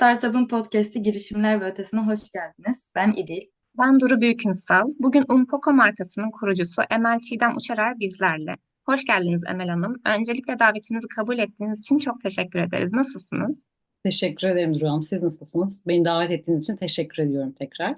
Startup'ın podcast'i Girişimler ve Ötesi'ne hoş geldiniz. Ben İdil. Ben Duru Büyükünsal. Bugün Unpoco markasının kurucusu Emel Çiğdem Uçarar bizlerle. Hoş geldiniz Emel Hanım. Öncelikle davetimizi kabul ettiğiniz için çok teşekkür ederiz. Nasılsınız? Teşekkür ederim Duru Hanım. Siz nasılsınız? Beni davet ettiğiniz için teşekkür ediyorum tekrar.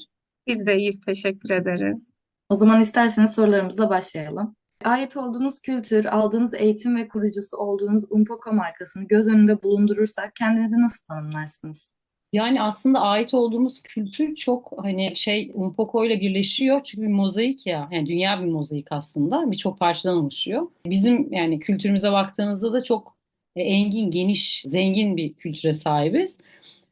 Biz de iyiyiz, teşekkür ederiz. O zaman isterseniz sorularımızla başlayalım. Ait olduğunuz kültür, aldığınız eğitim ve kurucusu olduğunuz Unpoco markasını göz önünde bulundurursak kendinizi nasıl tanımlarsınız? Yani aslında ait olduğumuz kültür çok hani şey Unpoco ile birleşiyor. Çünkü bir mozaik ya. Yani dünya bir mozaik aslında. Birçok parçadan oluşuyor. Bizim yani kültürümüze baktığınızda da çok e, engin, geniş, zengin bir kültüre sahibiz.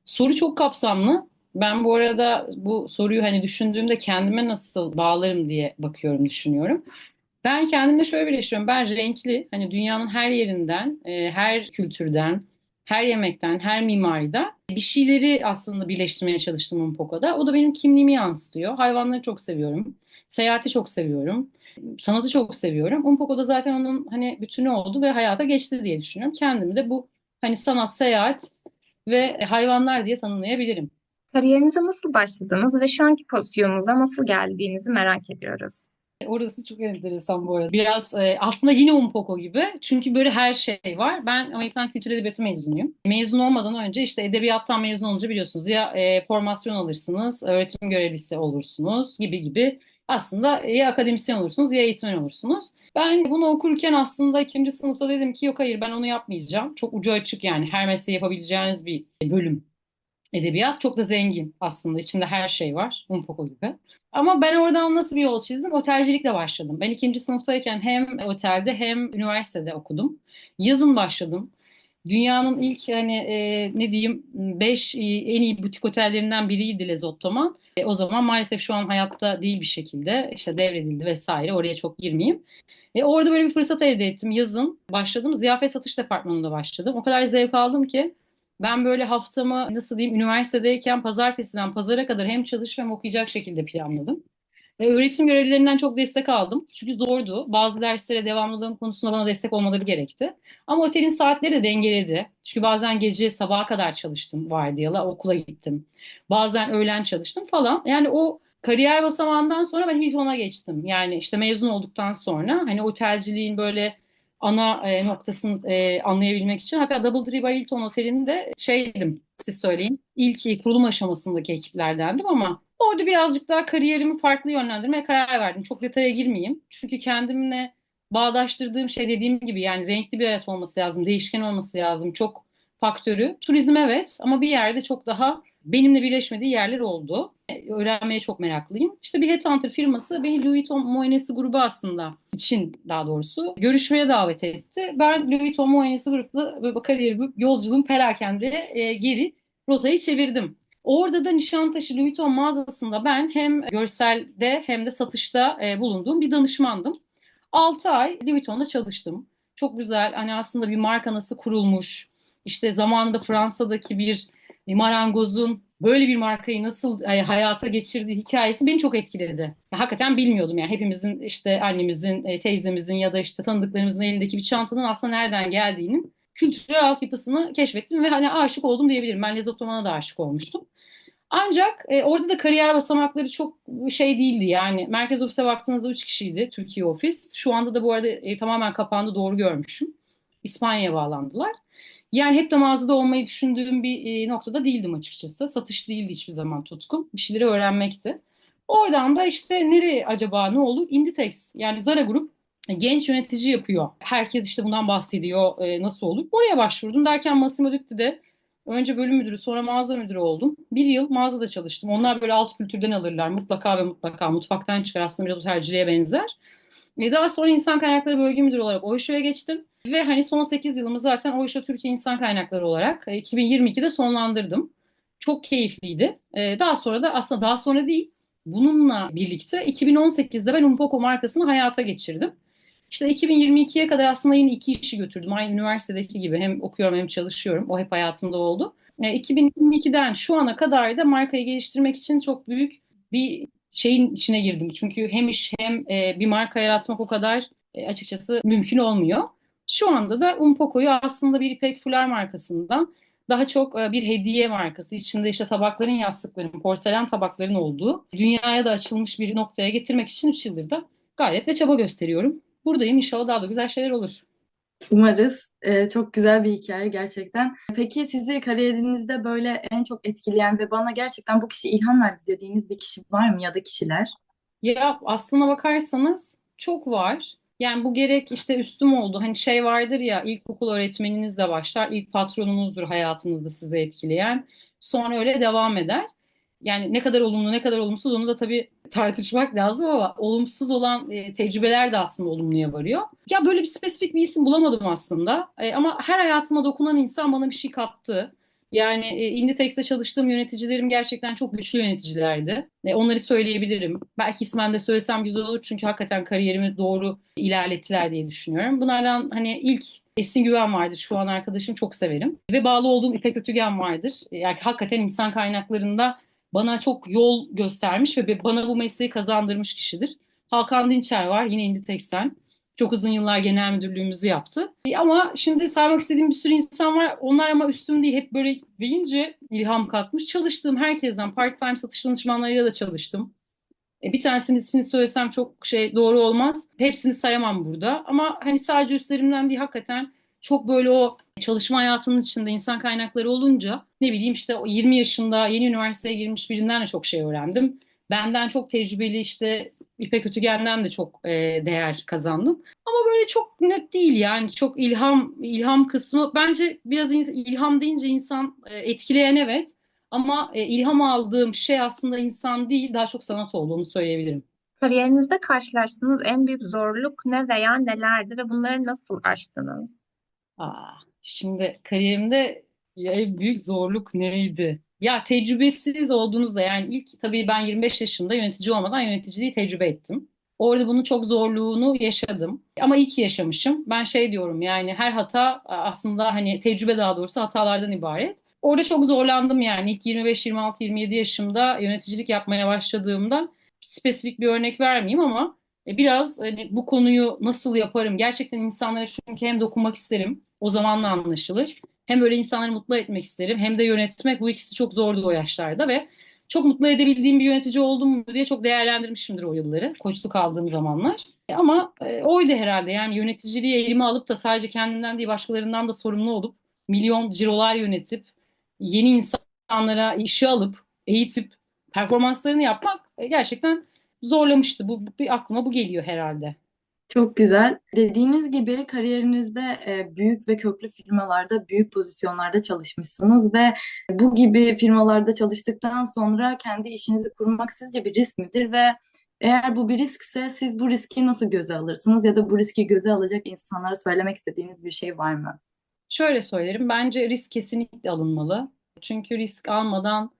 Soru çok kapsamlı. Ben bu arada bu soruyu hani düşündüğümde kendime nasıl bağlarım diye bakıyorum, düşünüyorum. Ben kendimde şöyle birleştiriyorum. Ben renkli, hani dünyanın her yerinden, e, her kültürden, her yemekten, her mimariden bir şeyleri aslında birleştirmeye çalıştım Unpoco'da. O da benim kimliğimi yansıtıyor. Hayvanları çok seviyorum. Seyahati çok seviyorum. Sanatı çok seviyorum. Unpoco'da zaten onun hani bütünü oldu ve hayata geçti diye düşünüyorum. Kendimi de bu hani sanat, seyahat ve hayvanlar diye tanımlayabilirim. Kariyerinize nasıl başladınız ve şu anki pozisyonunuza nasıl geldiğinizi merak ediyoruz. Orası çok enteresan bu arada. Biraz e, aslında yine Unpoco gibi. Çünkü böyle her şey var. Ben Amerikan Kültür Edebiyatı mezunuyum. Mezun olmadan önce işte edebiyattan mezun olunca biliyorsunuz ya e, formasyon alırsınız, öğretim görevlisi olursunuz gibi gibi. Aslında ya akademisyen olursunuz ya eğitmen olursunuz. Ben bunu okurken aslında ikinci sınıfta dedim ki yok hayır ben onu yapmayacağım. Çok ucu açık yani her mesleği yapabileceğiniz bir bölüm edebiyat. Çok da zengin aslında. İçinde her şey var. Unpoco gibi. Ama ben oradan nasıl bir yol çizdim? Otelcilikle başladım. Ben ikinci sınıftayken hem otelde hem üniversitede okudum. Yazın başladım. Dünyanın ilk hani e, ne diyeyim 5 en iyi butik otellerinden biriydi Les Ottoman. E, o zaman maalesef şu an hayatta değil bir şekilde işte devredildi vesaire oraya çok girmeyeyim. E, orada böyle bir fırsat elde ettim. Yazın başladım. Ziyafet satış departmanında başladım. O kadar zevk aldım ki ben böyle haftamı nasıl diyeyim üniversitedeyken pazartesiden pazara kadar hem çalışıp hem okuyacak şekilde planladım. Ve öğretim görevlilerinden çok destek aldım. Çünkü zordu. Bazı derslere devamlılığım konusunda bana destek olmaları gerekti. Ama otelin saatleri de dengeledi. Çünkü bazen gece sabaha kadar çalıştım vardiyalı, okula gittim. Bazen öğlen çalıştım falan. Yani o kariyer basamağından sonra ben Hilton'a geçtim. Yani işte mezun olduktan sonra hani otelciliğin böyle ana e, noktasını e, anlayabilmek için. Hatta Double Tree by Hilton Oteli'nde şeydim siz söyleyin. İlk kurulum aşamasındaki ekiplerdendim ama orada birazcık daha kariyerimi farklı yönlendirmeye karar verdim. Çok detaya girmeyeyim. Çünkü kendimle bağdaştırdığım şey dediğim gibi yani renkli bir hayat olması lazım, değişken olması lazım. Çok faktörü. Turizm evet ama bir yerde çok daha benimle birleşmediği yerler oldu. Öğrenmeye çok meraklıyım. İşte bir headhunter firması beni Louis Vuitton muayenesi grubu aslında için daha doğrusu görüşmeye davet etti. Ben Louis Vuitton muayenesi grupla kariyer yolculuğum perakende e, geri rotayı çevirdim. Orada da Nişantaşı Louis Vuitton mağazasında ben hem görselde hem de satışta e, bulunduğum bir danışmandım. 6 ay Louis Vuitton'da çalıştım. Çok güzel hani aslında bir marka nasıl kurulmuş, işte zamanında Fransa'daki bir marangozun böyle bir markayı nasıl e, hayata geçirdiği hikayesi beni çok etkiledi. Hakikaten bilmiyordum yani hepimizin işte annemizin, e, teyzemizin ya da işte tanıdıklarımızın elindeki bir çantanın aslında nereden geldiğinin kültürel altyapısını keşfettim ve hani aşık oldum diyebilirim. Ben Lezzet Otoman'a da aşık olmuştum. Ancak e, orada da kariyer basamakları çok şey değildi yani. Merkez ofise baktığınızda 3 kişiydi Türkiye ofis. Şu anda da bu arada e, tamamen kapandı doğru görmüşüm. İspanya'ya bağlandılar. Yani hep de mağazada olmayı düşündüğüm bir e, noktada değildim açıkçası. Satış değildi hiçbir zaman tutkum. Bir şeyleri öğrenmekti. Oradan da işte nereye acaba ne olur? Inditex yani Zara Grup e, genç yönetici yapıyor. Herkes işte bundan bahsediyor. E, nasıl olur? Oraya başvurdum derken Massimo Dutti'de önce bölüm müdürü sonra mağaza müdürü oldum. Bir yıl mağazada çalıştım. Onlar böyle alt kültürden alırlar. Mutlaka ve mutlaka mutfaktan çıkar. Aslında biraz otelciliğe benzer. Daha sonra insan kaynakları bölge müdürü olarak Oyşo'ya geçtim. Ve hani son 8 yılımı zaten Oyşo Türkiye İnsan Kaynakları olarak 2022'de e, sonlandırdım. Çok keyifliydi. E, daha sonra da aslında daha sonra değil, bununla birlikte 2018'de ben Unpoco markasını hayata geçirdim. İşte 2022'ye kadar aslında yine iki işi götürdüm. Aynı üniversitedeki gibi hem okuyorum hem çalışıyorum. O hep hayatımda oldu. 2022'den e, şu ana kadar da markayı geliştirmek için çok büyük bir şeyin içine girdim. Çünkü hem iş hem bir marka yaratmak o kadar açıkçası mümkün olmuyor. Şu anda da Unpoco'yu aslında bir İpek Fular markasından daha çok e, bir hediye markası. İçinde işte tabakların, yastıkların, porselen tabakların olduğu dünyaya da açılmış bir noktaya getirmek için 3 yıldır da gayret ve çaba gösteriyorum. Buradayım inşallah daha da güzel şeyler olur. Umarız. Ee, çok güzel bir hikaye gerçekten. Peki sizi kariyerinizde böyle en çok etkileyen ve bana gerçekten bu kişi ilham verdi dediğiniz bir kişi var mı ya da kişiler? Ya aslına bakarsanız çok var. Yani bu gerek işte üstüm oldu. Hani şey vardır ya ilkokul öğretmeninizle başlar. İlk patronunuzdur hayatınızda sizi etkileyen. Sonra öyle devam eder. Yani ne kadar olumlu ne kadar olumsuz onu da tabii tartışmak lazım ama olumsuz olan e, tecrübeler de aslında olumluya varıyor. Ya böyle bir spesifik bir isim bulamadım aslında. E, ama her hayatıma dokunan insan bana bir şey kattı. Yani e, Inditex'te çalıştığım yöneticilerim gerçekten çok güçlü yöneticilerdi. E, onları söyleyebilirim. Belki ismen de söylesem güzel olur çünkü hakikaten kariyerimi doğru ilerlettiler diye düşünüyorum. Bunlardan hani ilk Esin Güven vardır. Şu an arkadaşım çok severim. Ve bağlı olduğum İpek Ötügen vardır. E, Yani hakikaten insan kaynaklarında bana çok yol göstermiş ve bana bu mesleği kazandırmış kişidir. Hakan Dinçer var yine Inditex'ten. Çok uzun yıllar genel müdürlüğümüzü yaptı. Ama şimdi saymak istediğim bir sürü insan var. Onlar ama üstüm değil. Hep böyle deyince ilham katmış. Çalıştığım herkesten part-time satış danışmanlarıyla da çalıştım. E, bir tanesinin ismini söylesem çok şey doğru olmaz. Hepsini sayamam burada. Ama hani sadece üstlerimden değil hakikaten çok böyle o çalışma hayatının içinde insan kaynakları olunca ne bileyim işte o 20 yaşında yeni üniversiteye girmiş birinden de çok şey öğrendim. Benden çok tecrübeli işte İpek Ötügen'den de çok e, değer kazandım. Ama böyle çok net değil yani çok ilham ilham kısmı bence biraz ilham deyince insan e, etkileyen evet ama e, ilham aldığım şey aslında insan değil daha çok sanat olduğunu söyleyebilirim. Kariyerinizde karşılaştığınız en büyük zorluk ne veya nelerdi ve bunları nasıl aştınız? Aa, şimdi kariyerimde ya en büyük zorluk neydi? Ya tecrübesiz olduğunuzda yani ilk tabii ben 25 yaşında yönetici olmadan yöneticiliği tecrübe ettim. Orada bunun çok zorluğunu yaşadım. Ama iyi ki yaşamışım. Ben şey diyorum yani her hata aslında hani tecrübe daha doğrusu hatalardan ibaret. Orada çok zorlandım yani ilk 25, 26, 27 yaşımda yöneticilik yapmaya başladığımda spesifik bir örnek vermeyeyim ama biraz hani bu konuyu nasıl yaparım? Gerçekten insanlara çünkü hem dokunmak isterim. O zamanla anlaşılır. Hem böyle insanları mutlu etmek isterim. Hem de yönetmek. Bu ikisi çok zordu o yaşlarda ve çok mutlu edebildiğim bir yönetici oldum diye çok değerlendirmişimdir o yılları. Koçluk aldığım zamanlar. E, Ama e, oydu herhalde. Yani yöneticiliği elime alıp da sadece kendimden değil başkalarından da sorumlu olup milyon cirolar yönetip yeni insanlara işe alıp eğitip performanslarını yapmak e, gerçekten zorlamıştı. Bu bir aklıma bu geliyor herhalde. Çok güzel. Dediğiniz gibi kariyerinizde e, büyük ve köklü firmalarda, büyük pozisyonlarda çalışmışsınız ve bu gibi firmalarda çalıştıktan sonra kendi işinizi kurmak sizce bir risk midir ve eğer bu bir riskse siz bu riski nasıl göze alırsınız ya da bu riski göze alacak insanlara söylemek istediğiniz bir şey var mı? Şöyle söylerim, bence risk kesinlikle alınmalı. Çünkü risk almadan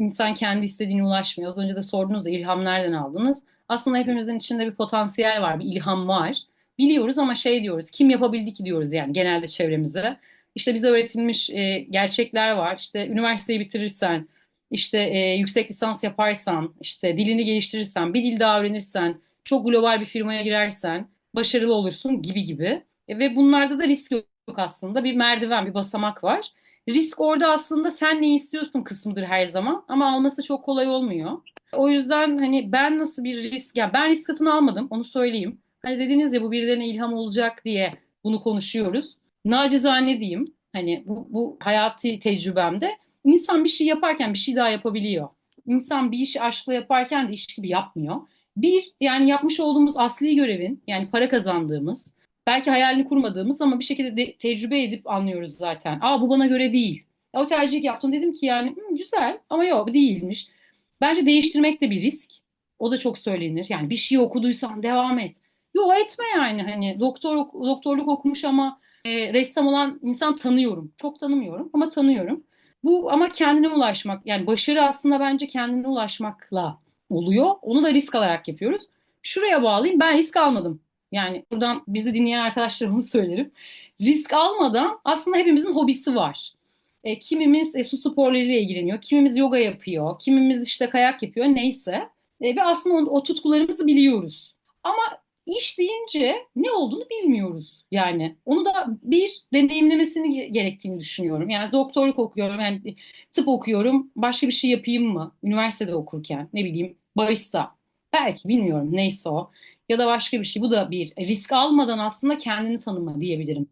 insan kendi istediğine ulaşmıyor. Az önce de sordunuz ya ilham nereden aldınız? Aslında hepimizin içinde bir potansiyel var, bir ilham var. Biliyoruz ama şey diyoruz, kim yapabildi ki diyoruz yani genelde çevremize. İşte bize öğretilmiş e, gerçekler var. İşte üniversiteyi bitirirsen, işte e, yüksek lisans yaparsan, işte dilini geliştirirsen, bir dil daha öğrenirsen, çok global bir firmaya girersen başarılı olursun gibi gibi. E, ve bunlarda da risk yok aslında. Bir merdiven, bir basamak var. Risk orada aslında sen ne istiyorsun kısmıdır her zaman ama alması çok kolay olmuyor. O yüzden hani ben nasıl bir risk, ya ben risk katını almadım onu söyleyeyim. Hani dediniz ya bu birilerine ilham olacak diye bunu konuşuyoruz. Nacizane diyeyim hani bu, bu hayati tecrübemde insan bir şey yaparken bir şey daha yapabiliyor. İnsan bir işi aşkla yaparken de iş gibi yapmıyor. Bir yani yapmış olduğumuz asli görevin yani para kazandığımız belki hayalini kurmadığımız ama bir şekilde de, tecrübe edip anlıyoruz zaten. Aa bu bana göre değil. Ya, o tercih yaptım dedim ki yani "Hı, güzel ama yok değilmiş. Bence değiştirmek de bir risk. O da çok söylenir. Yani bir şey okuduysan devam et. Yok etme yani hani doktor doktorluk okumuş ama e, ressam olan insan tanıyorum. Çok tanımıyorum ama tanıyorum. Bu ama kendine ulaşmak yani başarı aslında bence kendine ulaşmakla oluyor. Onu da risk alarak yapıyoruz. Şuraya bağlayayım ben risk almadım. Yani buradan bizi dinleyen arkadaşlara onu söylerim. Risk almadan aslında hepimizin hobisi var. E, kimimiz e, su sporlarıyla ilgileniyor, kimimiz yoga yapıyor, kimimiz işte kayak yapıyor neyse. E, ve aslında o, o tutkularımızı biliyoruz. Ama İş deyince ne olduğunu bilmiyoruz yani. Onu da bir deneyimlemesini gerektiğini düşünüyorum. Yani doktorluk okuyorum, yani tıp okuyorum. Başka bir şey yapayım mı? Üniversitede okurken ne bileyim barista. Belki bilmiyorum neyse o. Ya da başka bir şey. Bu da bir risk almadan aslında kendini tanıma diyebilirim.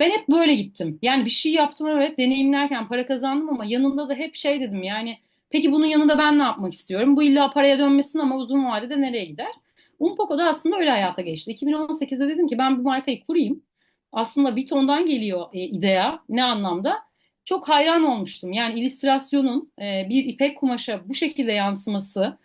Ben hep böyle gittim. Yani bir şey yaptım evet deneyimlerken para kazandım ama yanında da hep şey dedim yani peki bunun yanında ben ne yapmak istiyorum? Bu illa paraya dönmesin ama uzun vadede nereye gider? Unpoco da aslında öyle hayata geçti. 2018'de dedim ki ben bu markayı kurayım. Aslında Vuitton'dan geliyor e, idea. Ne anlamda? Çok hayran olmuştum. Yani illüstrasyonun e, bir ipek kumaşa bu şekilde yansıması.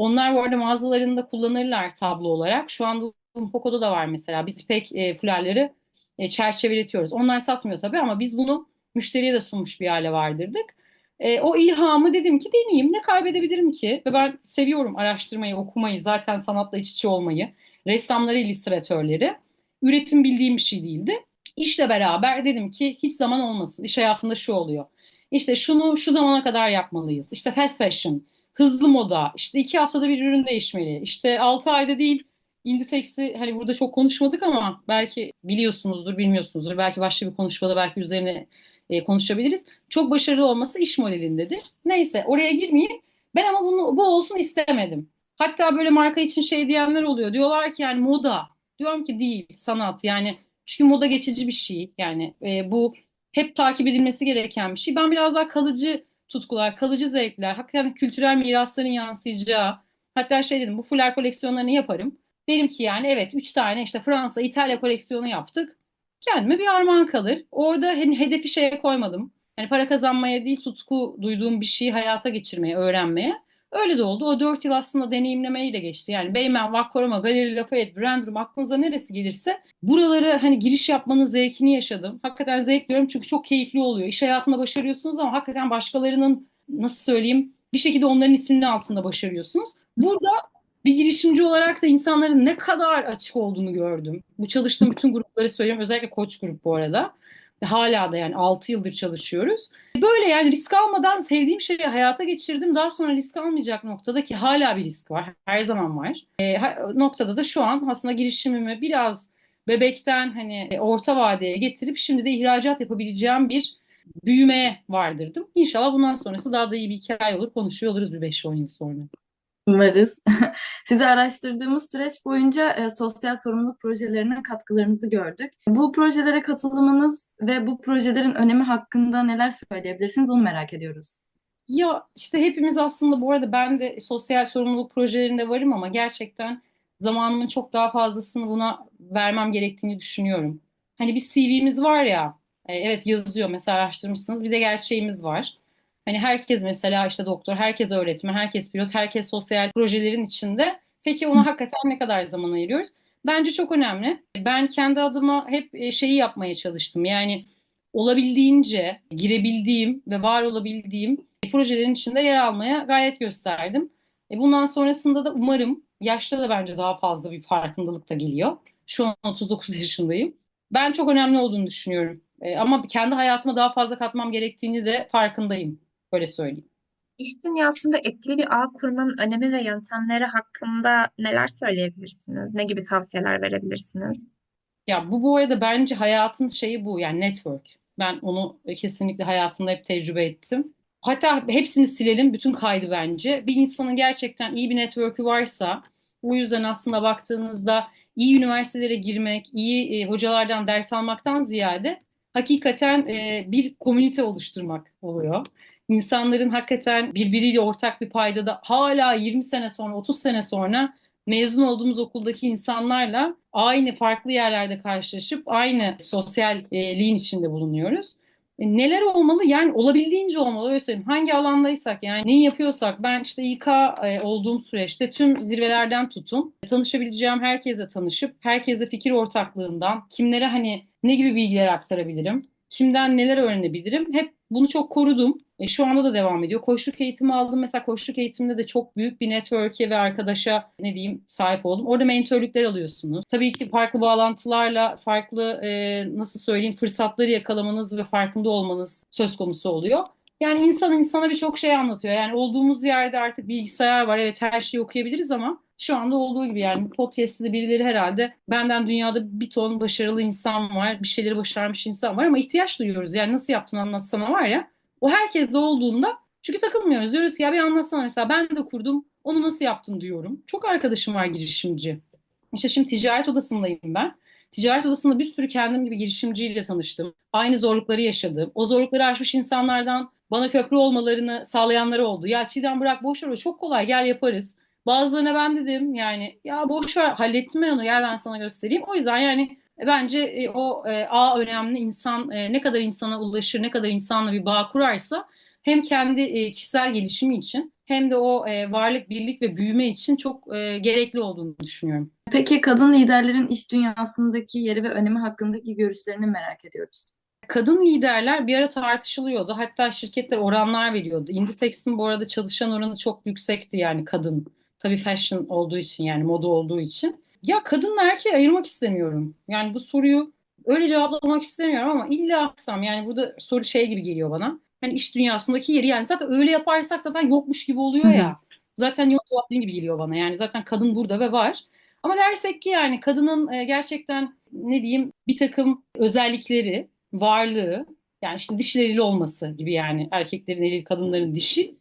Onlar bu arada mağazalarında kullanırlar tablo olarak. Şu anda Unpoco'da da var mesela. Biz ipek e, fularları e, çerçeveletiyoruz. Onlar satmıyor tabii ama biz bunu müşteriye de sunmuş bir hale vardırdık. E, o ilhamı dedim ki deneyeyim ne kaybedebilirim ki? Ve ben seviyorum araştırmayı, okumayı, zaten sanatla iç içe olmayı. Ressamları, illüstratörleri. Üretim bildiğim bir şey değildi. İşle beraber dedim ki hiç zaman olmasın. İş hayatında şu oluyor. İşte şunu şu zamana kadar yapmalıyız. İşte fast fashion, hızlı moda, işte iki haftada bir ürün değişmeli. İşte altı ayda değil Inditex'i hani burada çok konuşmadık ama belki biliyorsunuzdur, bilmiyorsunuzdur. Belki başka bir konuşmada belki üzerine e, konuşabiliriz. Çok başarılı olması iş modelindedir. Neyse oraya girmeyeyim. Ben ama bunu bu olsun istemedim. Hatta böyle marka için şey diyenler oluyor. Diyorlar ki yani moda. Diyorum ki değil sanat yani çünkü moda geçici bir şey. Yani e, bu hep takip edilmesi gereken bir şey. Ben biraz daha kalıcı tutkular, kalıcı zevkler, hakikaten kültürel mirasların yansıyacağı. Hatta şey dedim bu fular koleksiyonlarını yaparım. Derim ki yani evet 3 tane işte Fransa, İtalya koleksiyonu yaptık. Kendime bir armağan kalır. Orada hani hedefi şeye koymadım. Yani para kazanmaya değil tutku duyduğum bir şeyi hayata geçirmeye, öğrenmeye. Öyle de oldu. O dört yıl aslında deneyimlemeyi de geçti. Yani Beymen, Vakkorama, Galeri Lafayette, Brandrum aklınıza neresi gelirse buraları hani giriş yapmanın zevkini yaşadım. Hakikaten zevk diyorum çünkü çok keyifli oluyor. İş hayatında başarıyorsunuz ama hakikaten başkalarının nasıl söyleyeyim bir şekilde onların isminin altında başarıyorsunuz. Burada bir girişimci olarak da insanların ne kadar açık olduğunu gördüm. Bu çalıştığım bütün grupları söylüyorum. Özellikle Koç grup bu arada. Hala da yani 6 yıldır çalışıyoruz. Böyle yani risk almadan sevdiğim şeyi hayata geçirdim. Daha sonra risk almayacak noktada ki hala bir risk var. Her zaman var. E, noktada da şu an aslında girişimimi biraz bebekten hani e, orta vadeye getirip şimdi de ihracat yapabileceğim bir büyümeye vardırdım. İnşallah bundan sonrası daha da iyi bir hikaye olur. Konuşuyor oluruz bir 5-10 yıl sonra. Umarız. Sizi araştırdığımız süreç boyunca e, sosyal sorumluluk projelerine katkılarınızı gördük. Bu projelere katılımınız ve bu projelerin önemi hakkında neler söyleyebilirsiniz onu merak ediyoruz. Ya işte hepimiz aslında bu arada ben de sosyal sorumluluk projelerinde varım ama gerçekten zamanımın çok daha fazlasını buna vermem gerektiğini düşünüyorum. Hani bir CV'miz var ya, e, evet yazıyor mesela araştırmışsınız bir de gerçeğimiz var. Hani herkes mesela işte doktor, herkes öğretmen, herkes pilot, herkes sosyal projelerin içinde. Peki ona hakikaten ne kadar zaman ayırıyoruz? Bence çok önemli. Ben kendi adıma hep e, şeyi yapmaya çalıştım. Yani olabildiğince girebildiğim ve var olabildiğim projelerin içinde yer almaya gayret gösterdim. E bundan sonrasında da umarım yaşta da bence daha fazla bir farkındalık da geliyor. Şu an 39 yaşındayım. Ben çok önemli olduğunu düşünüyorum. E, ama kendi hayatıma daha fazla katmam gerektiğini de farkındayım. Böyle söyleyeyim. İş dünyasında etkili bir ağ kurmanın önemi ve yöntemleri hakkında neler söyleyebilirsiniz? Ne gibi tavsiyeler verebilirsiniz? Ya bu bu arada bence hayatın şeyi bu yani network. Ben onu kesinlikle hayatımda hep tecrübe ettim. Hatta hepsini silelim, bütün kaydı bence. Bir insanın gerçekten iyi bir network'ü varsa, bu yüzden aslında baktığınızda iyi üniversitelere girmek, iyi e, hocalardan ders almaktan ziyade hakikaten e, bir komünite oluşturmak oluyor insanların hakikaten birbiriyle ortak bir paydada hala 20 sene sonra 30 sene sonra mezun olduğumuz okuldaki insanlarla aynı farklı yerlerde karşılaşıp aynı sosyalliğin içinde bulunuyoruz. E, neler olmalı? Yani olabildiğince olmalı. Öyle söyleyeyim. Hangi alandaysak yani neyi yapıyorsak ben işte İK e, olduğum süreçte tüm zirvelerden tutun tanışabileceğim herkese tanışıp herkesle fikir ortaklığından kimlere hani ne gibi bilgiler aktarabilirim? Kimden neler öğrenebilirim? Hep bunu çok korudum. E, şu anda da devam ediyor. Koçluk eğitimi aldım. Mesela koçluk eğitiminde de çok büyük bir network'e ve arkadaşa ne diyeyim sahip oldum. Orada mentörlükler alıyorsunuz. Tabii ki farklı bağlantılarla farklı e, nasıl söyleyeyim fırsatları yakalamanız ve farkında olmanız söz konusu oluyor. Yani insan insana birçok şey anlatıyor. Yani olduğumuz yerde artık bilgisayar var. Evet her şeyi okuyabiliriz ama Şu anda olduğu gibi yani podcast'te birileri herhalde benden dünyada bir ton başarılı insan var, bir şeyleri başarmış insan var ama ihtiyaç duyuyoruz. Yani nasıl yaptın anlatsana var ya. O herkeste olduğunda çünkü takılmıyoruz. Diyoruz ki ya bir anlatsana mesela ben de kurdum onu nasıl yaptın diyorum. Çok arkadaşım var girişimci. İşte şimdi ticaret odasındayım ben. Ticaret odasında bir sürü kendim gibi girişimciyle tanıştım. Aynı zorlukları yaşadım. O zorlukları aşmış insanlardan bana köprü olmalarını sağlayanları oldu. Ya Çiğdem bırak boş ver çok kolay gel yaparız. Bazılarına ben dedim yani ya boş ver hallettim ben onu gel ben sana göstereyim. O yüzden yani bence e, o e, A önemli insan e, ne kadar insana ulaşır ne kadar insanla bir bağ kurarsa hem kendi e, kişisel gelişimi için hem de o e, varlık, birlik ve büyüme için çok e, gerekli olduğunu düşünüyorum. Peki kadın liderlerin iş dünyasındaki yeri ve önemi hakkındaki görüşlerini merak ediyoruz. Kadın liderler bir ara tartışılıyordu. Hatta şirketler oranlar veriyordu. Inditex'in bu arada çalışan oranı çok yüksekti yani kadın. Tabii fashion olduğu için yani moda olduğu için. Ya kadınla erkeği ayırmak istemiyorum. Yani bu soruyu öyle cevaplamak istemiyorum ama illa aksam yani burada soru şey gibi geliyor bana. Hani iş dünyasındaki yeri yani zaten öyle yaparsak zaten yokmuş gibi oluyor ya. Zaten yok cevaplayayım gibi geliyor bana. Yani zaten kadın burada ve var. Ama dersek ki yani kadının e, gerçekten ne diyeyim bir takım özellikleri, varlığı yani işte dişleriyle olması gibi yani erkeklerin eli kadınların dişi.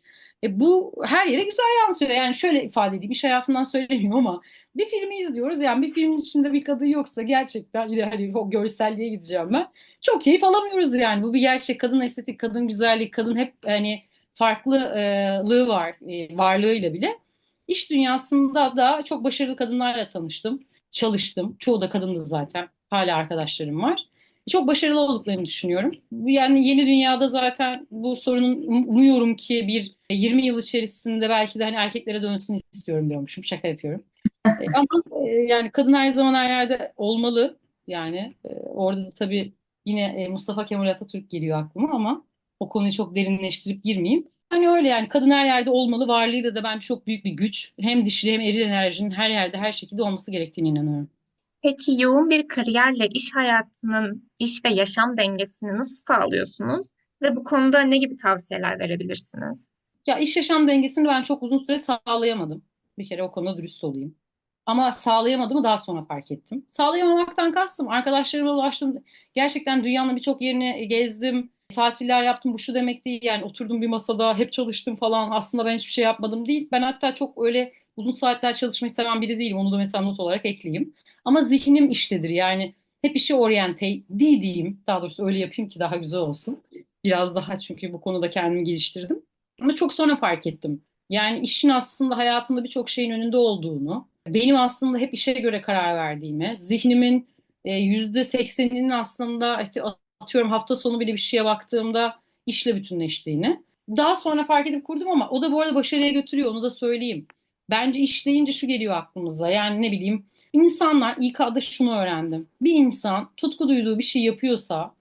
E bu her yere güzel yansıyor. Yani şöyle ifade edeyim iş hayatından söylemiyorum ama bir filmi izliyoruz yani bir filmin içinde bir kadın yoksa gerçekten yine hani o görselliğe gideceğim ben. Çok keyif alamıyoruz yani. Bu bir gerçek. Kadın estetik, kadın güzellik, kadın hep hani farklılığı var, e, varlığıyla bile. İş dünyasında da çok başarılı kadınlarla tanıştım, çalıştım. Çoğu da kadındı zaten. Hala arkadaşlarım var. Çok başarılı olduklarını düşünüyorum. Yani yeni dünyada zaten bu sorunun umuyorum ki bir 20 yıl içerisinde belki de hani erkeklere dönsün istiyorum diyormuşum. Şaka yapıyorum. E, ama e, yani kadın her zaman her yerde olmalı. Yani e, orada da tabii yine Mustafa Kemal Atatürk geliyor aklıma ama o konuyu çok derinleştirip girmeyeyim. Hani öyle yani kadın her yerde olmalı. Varlığı da bence çok büyük bir güç. Hem dişli hem eril enerjinin her yerde her şekilde olması gerektiğine inanıyorum. Peki yoğun bir kariyerle iş hayatının iş ve yaşam dengesini nasıl sağlıyorsunuz? Ve bu konuda ne gibi tavsiyeler verebilirsiniz? Ya iş yaşam dengesini ben çok uzun süre sağlayamadım. Bir kere o konuda dürüst olayım. Ama sağlayamadığımı daha sonra fark ettim. Sağlayamamaktan kastım. Arkadaşlarıma ulaştım. Gerçekten dünyanın birçok yerini gezdim. Tatiller yaptım. Bu şu demek değil. Yani oturdum bir masada hep çalıştım falan. Aslında ben hiçbir şey yapmadım değil. Ben hatta çok öyle uzun saatler çalışmayı seven biri değilim. Onu da mesela not olarak ekleyeyim. Ama zihnim iştedir. Yani hep işe oryante değil diyeyim. Daha doğrusu öyle yapayım ki daha güzel olsun. Biraz daha çünkü bu konuda kendimi geliştirdim. Ama çok sonra fark ettim. Yani işin aslında hayatımda birçok şeyin önünde olduğunu, benim aslında hep işe göre karar verdiğimi, zihnimin e, yüzde sekseninin aslında işte atıyorum hafta sonu bile bir şeye baktığımda işle bütünleştiğini. Daha sonra fark edip kurdum ama o da bu arada başarıya götürüyor onu da söyleyeyim. Bence işleyince şu geliyor aklımıza yani ne bileyim insanlar İK'da şunu öğrendim. Bir insan tutku duyduğu bir şey yapıyorsa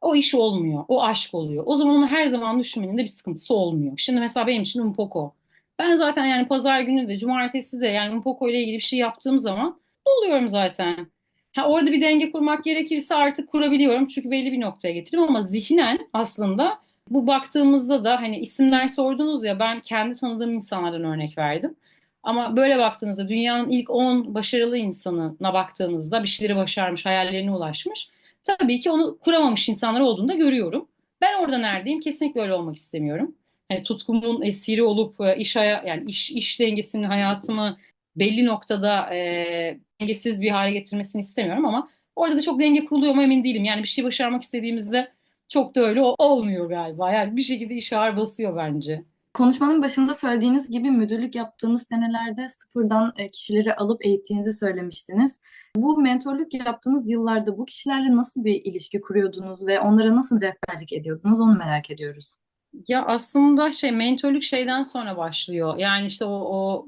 o iş olmuyor. O aşk oluyor. O zaman onu her zaman düşünmenin de bir sıkıntısı olmuyor. Şimdi mesela benim için Umpoko. Ben zaten yani pazar günü de cumartesi de yani Umpoko ile ilgili bir şey yaptığım zaman oluyorum zaten. Ha, orada bir denge kurmak gerekirse artık kurabiliyorum. Çünkü belli bir noktaya getirdim ama zihnen aslında bu baktığımızda da hani isimler sordunuz ya ben kendi tanıdığım insanlardan örnek verdim. Ama böyle baktığınızda dünyanın ilk 10 başarılı insanına baktığınızda bir şeyleri başarmış, hayallerine ulaşmış. Tabii ki onu kuramamış insanlar olduğunu da görüyorum. Ben orada neredeyim? Kesinlikle öyle olmak istemiyorum. Hani tutkumun esiri olup e, iş yani iş iş dengesini hayatımı belli noktada e, dengesiz bir hale getirmesini istemiyorum ama orada da çok denge kuruluyor mu emin değilim. Yani bir şey başarmak istediğimizde çok da öyle olmuyor galiba. Yani bir şekilde iş ağır basıyor bence. Konuşmanın başında söylediğiniz gibi müdürlük yaptığınız senelerde sıfırdan e, kişileri alıp eğittiğinizi söylemiştiniz. Bu mentorluk yaptığınız yıllarda bu kişilerle nasıl bir ilişki kuruyordunuz ve onlara nasıl rehberlik ediyordunuz onu merak ediyoruz. Ya aslında şey mentorluk şeyden sonra başlıyor. Yani işte o, o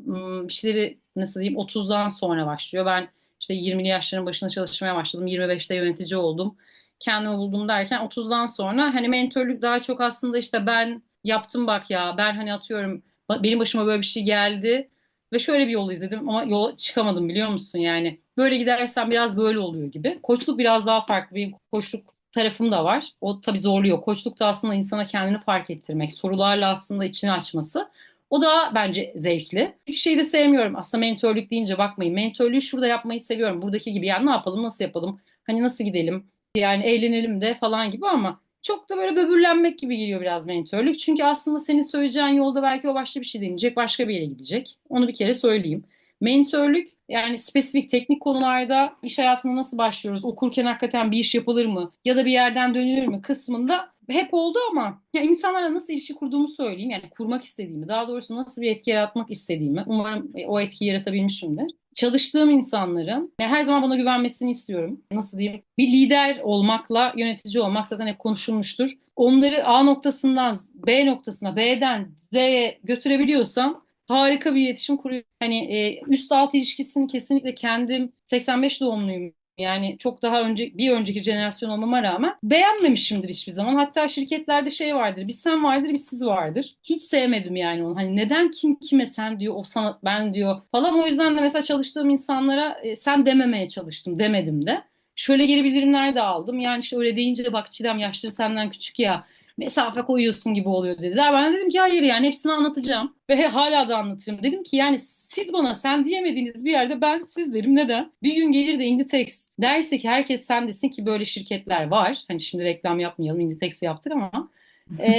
bir şeyleri nasıl diyeyim 30'dan sonra başlıyor. Ben işte 20'li yaşların başında çalışmaya başladım. 25'te yönetici oldum. Kendimi buldum derken 30'dan sonra hani mentorluk daha çok aslında işte ben yaptım bak ya ben hani atıyorum benim başıma böyle bir şey geldi ve şöyle bir yol izledim ama yola çıkamadım biliyor musun yani böyle gidersen biraz böyle oluyor gibi. Koçluk biraz daha farklı benim koçluk tarafım da var. O tabii zorluyor. Koçluk da aslında insana kendini fark ettirmek, sorularla aslında içini açması. O da bence zevkli. Bir şeyi de sevmiyorum. Aslında mentörlük deyince bakmayın. Mentörlüğü şurada yapmayı seviyorum. Buradaki gibi yani ne yapalım, nasıl yapalım, hani nasıl gidelim, yani eğlenelim de falan gibi ama çok da böyle böbürlenmek gibi geliyor biraz mentörlük. Çünkü aslında senin söyleyeceğin yolda belki o başka bir şey deneyecek, başka bir yere gidecek. Onu bir kere söyleyeyim. Mentörlük yani spesifik teknik konularda iş hayatına nasıl başlıyoruz? Okurken hakikaten bir iş yapılır mı? Ya da bir yerden dönülür mü kısmında hep oldu ama ya insanlarla nasıl ilişki kurduğumu söyleyeyim. Yani kurmak istediğimi, daha doğrusu nasıl bir etki yaratmak istediğimi. Umarım e, o etkiyi yaratabilmişimdir. Çalıştığım insanların yani her zaman bana güvenmesini istiyorum. Nasıl diyeyim? Bir lider olmakla yönetici olmak zaten hep konuşulmuştur. Onları A noktasından B noktasına, B'den Z'ye götürebiliyorsam harika bir iletişim kuruyor. Hani e, üst alt ilişkisini kesinlikle kendim 85 doğumluyum. Yani çok daha önce bir önceki jenerasyon olmama rağmen beğenmemişimdir hiçbir zaman. Hatta şirketlerde şey vardır. Bir sen vardır, bir siz vardır. Hiç sevmedim yani onu. Hani neden kim kime sen diyor, o sana ben diyor falan. O yüzden de mesela çalıştığım insanlara e, sen dememeye çalıştım. Demedim de. Şöyle geri bildirimler de aldım. Yani işte öyle deyince bak Çiğdem yaşları senden küçük ya mesafe koyuyorsun gibi oluyor dediler. Ben de dedim ki hayır yani hepsini anlatacağım ve hala da anlatırım. Dedim ki yani siz bana sen diyemediğiniz bir yerde ben siz derim. Neden? Bir gün gelir de Inditex derse ki herkes sen desin ki böyle şirketler var. Hani şimdi reklam yapmayalım Inditex'i yaptık ama ee,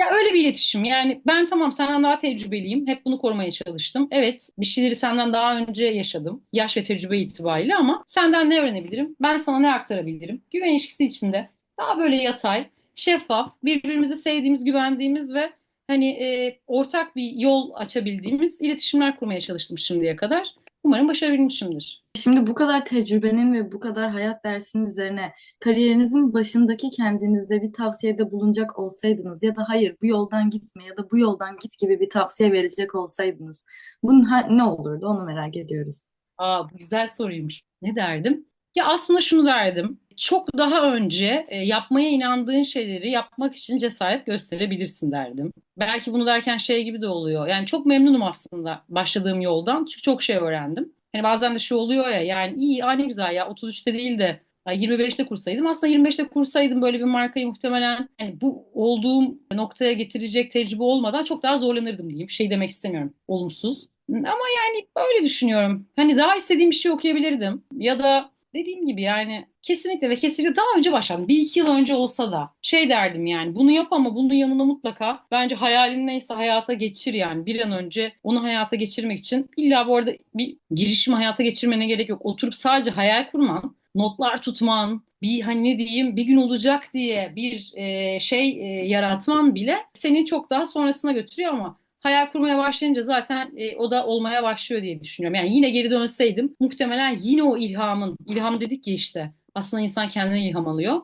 ya öyle bir iletişim. Yani ben tamam senden daha tecrübeliyim. Hep bunu korumaya çalıştım. Evet bir şeyleri senden daha önce yaşadım. Yaş ve tecrübe itibariyle ama senden ne öğrenebilirim? Ben sana ne aktarabilirim? Güven ilişkisi içinde daha böyle yatay, şeffaf, birbirimizi sevdiğimiz, güvendiğimiz ve hani e, ortak bir yol açabildiğimiz iletişimler kurmaya çalıştım şimdiye kadar. Umarım başarabilmişimdir. Şimdi bu kadar tecrübenin ve bu kadar hayat dersinin üzerine kariyerinizin başındaki kendinizde bir tavsiyede bulunacak olsaydınız ya da hayır bu yoldan gitme ya da bu yoldan git gibi bir tavsiye verecek olsaydınız bunun ne olurdu onu merak ediyoruz. Aa, bu güzel soruymuş. Ne derdim? Ya aslında şunu derdim. Çok daha önce e, yapmaya inandığın şeyleri yapmak için cesaret gösterebilirsin derdim. Belki bunu derken şey gibi de oluyor. Yani çok memnunum aslında başladığım yoldan. Çünkü çok şey öğrendim. Hani bazen de şu oluyor ya yani iyi aa ne güzel ya 33'te değil de ya 25'te kursaydım. Aslında 25'te kursaydım böyle bir markayı muhtemelen hani bu olduğum noktaya getirecek tecrübe olmadan çok daha zorlanırdım diyeyim. Şey demek istemiyorum. Olumsuz. Ama yani böyle düşünüyorum. Hani daha istediğim bir şey okuyabilirdim. Ya da dediğim gibi yani kesinlikle ve kesinlikle daha önce başladım. Bir iki yıl önce olsa da şey derdim yani bunu yap ama bunun yanına mutlaka bence hayalin neyse hayata geçir yani bir an önce onu hayata geçirmek için illa bu arada bir girişimi hayata geçirmene gerek yok. Oturup sadece hayal kurman, notlar tutman, bir hani ne diyeyim bir gün olacak diye bir e, şey e, yaratman bile seni çok daha sonrasına götürüyor ama hayal kurmaya başlayınca zaten e, o da olmaya başlıyor diye düşünüyorum. Yani yine geri dönseydim muhtemelen yine o ilhamın, ilham dedik ya işte aslında insan kendine ilham alıyor.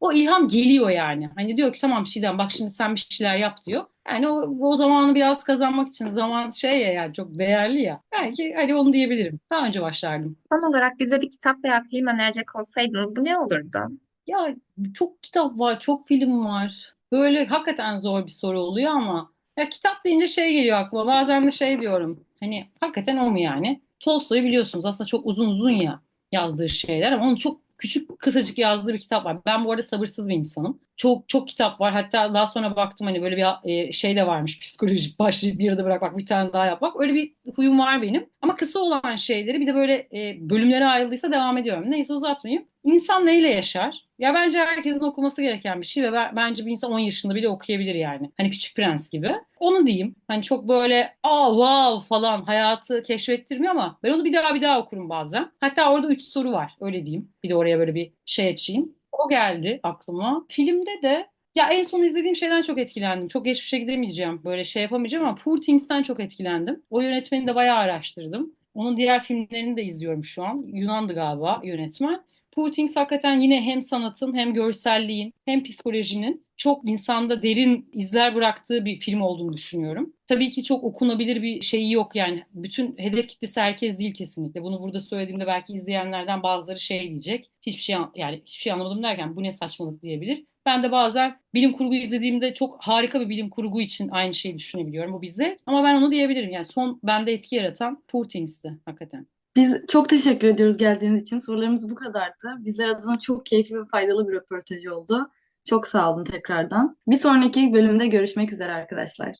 O ilham geliyor yani. Hani diyor ki tamam Çiğdem bak şimdi sen bir şeyler yap diyor. Yani o, o zamanı biraz kazanmak için zaman şey ya yani çok değerli ya. Belki hani onu diyebilirim. Daha önce başlardım. Son olarak bize bir kitap veya film önerecek olsaydınız bu ne olurdu? Ya çok kitap var, çok film var. Böyle hakikaten zor bir soru oluyor ama ya kitap deyince şey geliyor aklıma. Bazen de şey diyorum. Hani hakikaten o mu yani? Tolstoy'u biliyorsunuz aslında çok uzun uzun ya yazdığı şeyler ama onun çok küçük kısacık yazdığı bir kitap var. Ben bu arada sabırsız bir insanım. Çok çok kitap var. Hatta daha sonra baktım hani böyle bir e, şey de varmış. Psikolojik başlayıp bir yarıda bırakmak, bir tane daha yapmak. Öyle bir huyum var benim. Ama kısa olan şeyleri bir de böyle e, bölümlere ayrıldıysa devam ediyorum. Neyse uzatmayayım. İnsan neyle yaşar? Ya bence herkesin okuması gereken bir şey ve ben- bence bir insan 10 yaşında bile okuyabilir yani. Hani Küçük Prens gibi. Onu diyeyim. Hani çok böyle aa wow falan hayatı keşfettirmiyor ama ben onu bir daha bir daha okurum bazen. Hatta orada 3 soru var. Öyle diyeyim. Bir de oraya böyle bir şey açayım. O geldi aklıma. Filmde de ya en son izlediğim şeyden çok etkilendim. Çok geçmişe gidemeyeceğim. Böyle şey yapamayacağım ama Poor Things'ten çok etkilendim. O yönetmeni de bayağı araştırdım. Onun diğer filmlerini de izliyorum şu an. Yunandı galiba yönetmen. Poor Things hakikaten yine hem sanatın hem görselliğin hem psikolojinin çok insanda derin izler bıraktığı bir film olduğunu düşünüyorum. Tabii ki çok okunabilir bir şeyi yok yani. Bütün hedef kitlesi herkes değil kesinlikle. Bunu burada söylediğimde belki izleyenlerden bazıları şey diyecek. Hiçbir şey an- yani hiçbir şey anlamadım derken bu ne saçmalık diyebilir. Ben de bazen bilim kurgu izlediğimde çok harika bir bilim kurgu için aynı şeyi düşünebiliyorum. Bu bize. Ama ben onu diyebilirim. Yani son bende etki yaratan Poor hakikaten. Biz çok teşekkür ediyoruz geldiğiniz için. Sorularımız bu kadardı. Bizler adına çok keyifli ve faydalı bir röportaj oldu. Çok sağ olun tekrardan. Bir sonraki bölümde görüşmek üzere arkadaşlar.